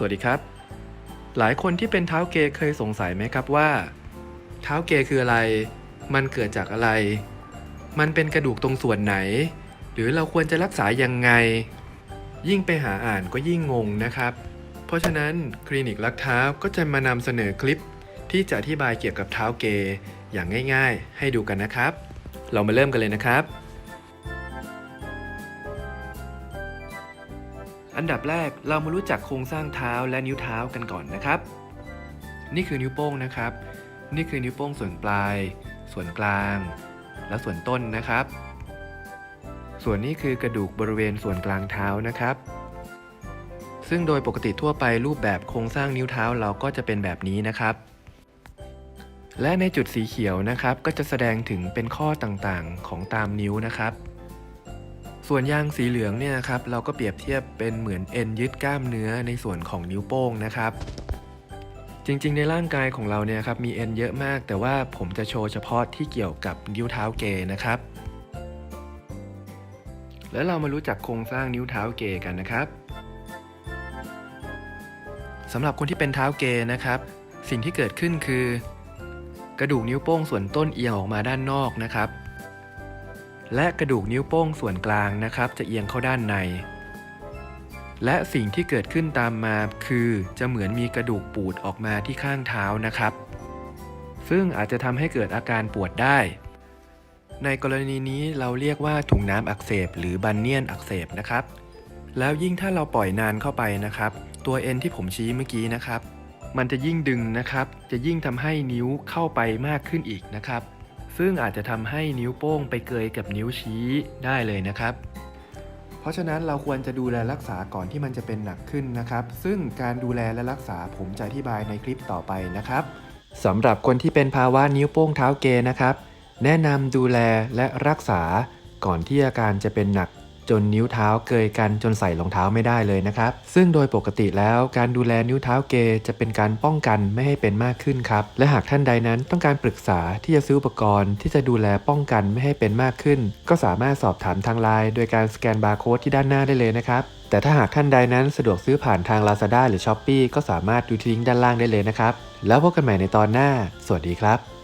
สวัสดีครับ หลายคนที่เป็นเท้าเกย์เคยสงสัยไหมครับว่า เท้าเกย์คืออะไร มันเกิดจากอะไร มันเป็นกระดูกตรงส่วนไหน หรือเราควรจะรักษายังไง ยิ่งไปหาอ่านก็ยิ่งงงนะครับ เพราะฉะนั้นคลินิกรักเท้าก็จะมานำเสนอคลิป ที่จะอธิบายเกี่ยวกับเท้าเกย์อย่างง่าย ๆ ให้ดูกันนะครับ เรามาเริ่มกันเลยนะครับ อันดับแรกเรามารู้จักโครงสร้างเท้าและนิ้วเท้ากันก่อนนะครับ นี่คือนิ้วโป้งนะครับ นี่คือนิ้วโป้งส่วนปลาย ส่วนกลาง และส่วนต้นนะครับ ส่วนนี้คือกระดูกบริเวณส่วนกลางเท้านะครับ ซึ่งโดยปกติทั่วไปรูปแบบโครงสร้างนิ้วเท้าเราก็จะเป็นแบบนี้นะครับ และในจุดสีเขียวนะครับ ก็จะแสดงถึงเป็นข้อต่างๆของตามนิ้วนะครับ ส่วนยางสีเหลืองเนี่ยครับเราก็เปรียบเทียบเป็นเหมือนเอ็นยึดกล้ามเนื้อในส่วนของนิ้วโป้งนะครับ จริงๆ ในร่างกายของเราเนี่ยครับมีเอ็นเยอะมาก แต่ว่าผมจะโชว์เฉพาะที่เกี่ยวกับนิ้วเท้าเกย์นะครับ แล้วเรามารู้จักโครงสร้างนิ้วเท้าเกย์กันนะครับสำหรับคนที่เป็นเท้าเกย์นะครับ สิ่งที่เกิดขึ้นคือ กระดูกนิ้วโป้งส่วนต้นเอียงออกมาด้านนอกนะครับ และกระดูกนิ้วโป้งส่วนกลางนะครับ จะเอียงเข้าด้านใน และสิ่งที่เกิดขึ้นตามมาคือจะเหมือนมีกระดูกปูดออกมาที่ข้างเท้านะครับ ซึ่งอาจจะทำให้เกิดอาการปวดได้ ในกรณีนี้เราเรียกว่าถุงน้ำอักเสบ หรือบันเนียนอักเสบนะครับ แล้วยิ่งถ้าเราปล่อยนานเข้าไปนะครับ ตัวเอ็นที่ผมชี้เมื่อกี้นะครับ มันจะยิ่งดึงนะครับ จะยิ่งทำให้นิ้วเข้าไปมากขึ้นอีกนะครับ ซึ่งอาจจะทำให้นิ้วโป้งไปเกยกับนิ้วชี้ได้เลยนะครับ เพราะฉะนั้นเราควรจะดูแลรักษาก่อนที่มันจะเป็นหนักขึ้นนะครับ ซึ่งการดูแลและรักษาผมจะอธิบายในคลิปต่อไปนะครับสำหรับคนที่เป็นภาวะนิ้วโป้งเท้าเกยนะครับ แนะนำดูแลและรักษาก่อนที่อาการจะเป็นหนัก จนนิ้วเท้าเกยกันจนใส่รองเท้าไม่ได้เลยนะครับ ซึ่งโดยปกติแล้วการดูแลนิ้วเท้าเกยจะเป็นการป้องกันไม่ให้เป็นมากขึ้นครับ และหากท่านใดนั้นต้องการปรึกษาที่จะซื้ออุปกรณ์ที่จะดูแลป้องกันไม่ให้เป็นมากขึ้น ก็สามารถสอบถามทางไลน์โดยการสแกนบาร์โค้ดที่ด้านหน้าได้เลยนะครับแต่ถ้าหากท่านใดนั้นสะดวกซื้อผ่านทาง Lazada หรือ s h อ p e e ก็สามารถดูที่ลิงก์ด้านล่างได้เลยนะครับ แล้วพบกันใหม่ในตอนหน้า สวัสดีครับ